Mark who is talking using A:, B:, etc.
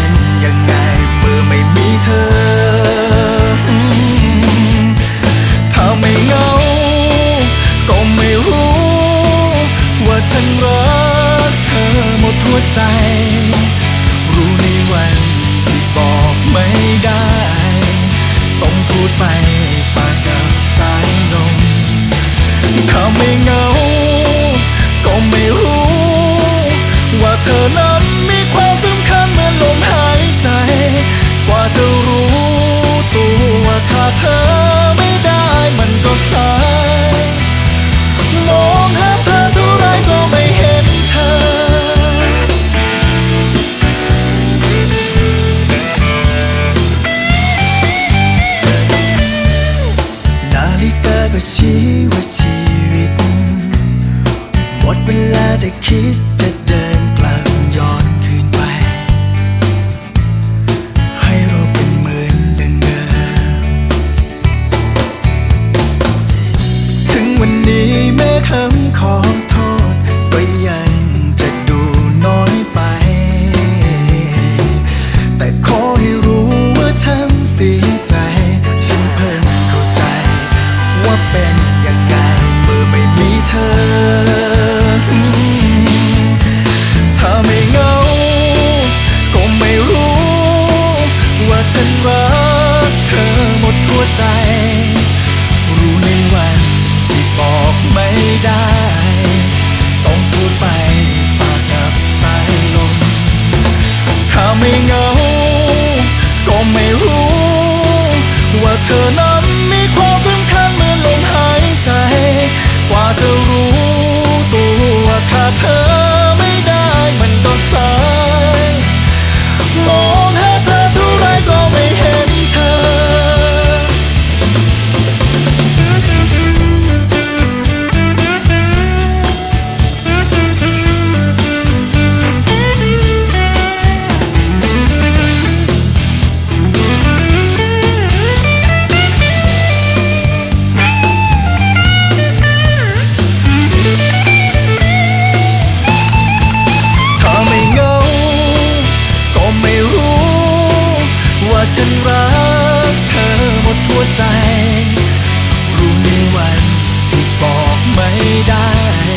A: ็นยังไงเมื่อไม่มีเธอ ถ้าไม่เหงา ก็ไม่รู้ ว่าฉันรักเธอหมดหัวใจ รู้ในวันที่บอกไม่ได้ ต้องพูดไปปากกับสายลมถ้าไม่เหงา ฬิกาชี้ว่าชีวิต หมดเวลาจะคิดจะเดินกลับย้อนคืนไป ให้เราเป็นเหมือนดังเดิม ถึงวันนี้แม้คำขอ วใจ รู้ในวันที่บอกไม่ได้ ต้องพูดไปฝากกับสายลม ถ้าไม่เหงา ก็ไม่รู้ ว่าเธอนั้นมีความสำคัญเหมือนลมหายใจ กว่าจะรู้ ฉันรักเธอหมดหัวใจ รู้ในวันที่บอกไม่ได้